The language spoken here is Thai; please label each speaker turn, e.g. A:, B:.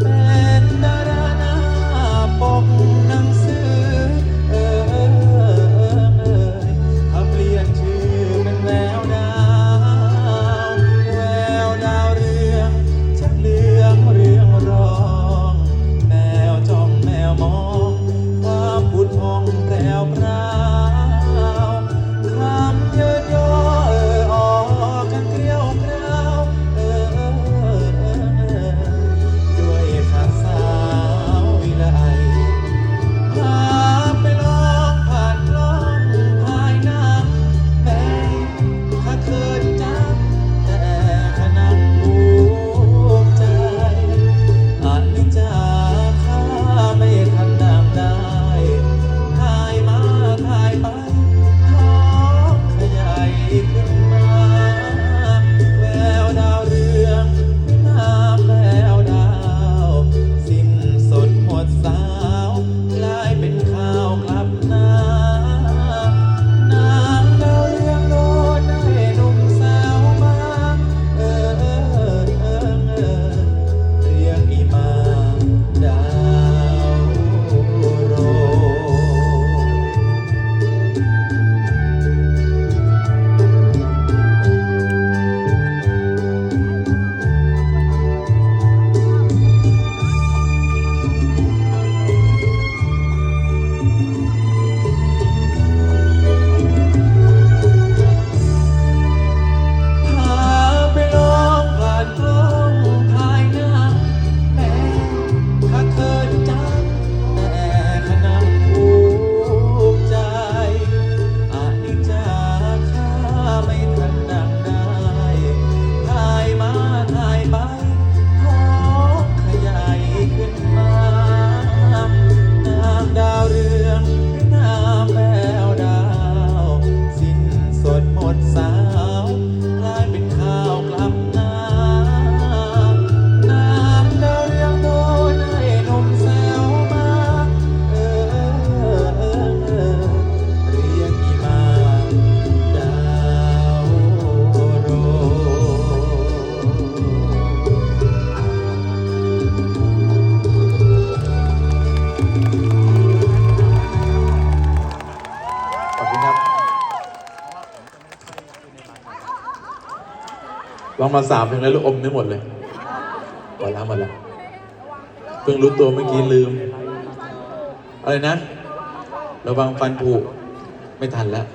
A: เป็นดาราปกหนังสือออเเรียนชื่อแววดาว แววดาวเรืองชักเลืองเรืองรอง แมวจ้องแมวมองคามบุดพองแปรวปาวคำเยิน ขอบคุณครับลองมาสามเพื่งแล้วลูกอมไม่หมดเลยหมดแล้วหมดแล้วเพิ่งรู้ตัวเมื่อกี้ลืม อะไรนะ ระวังฟันผุไม่ทันแล้ว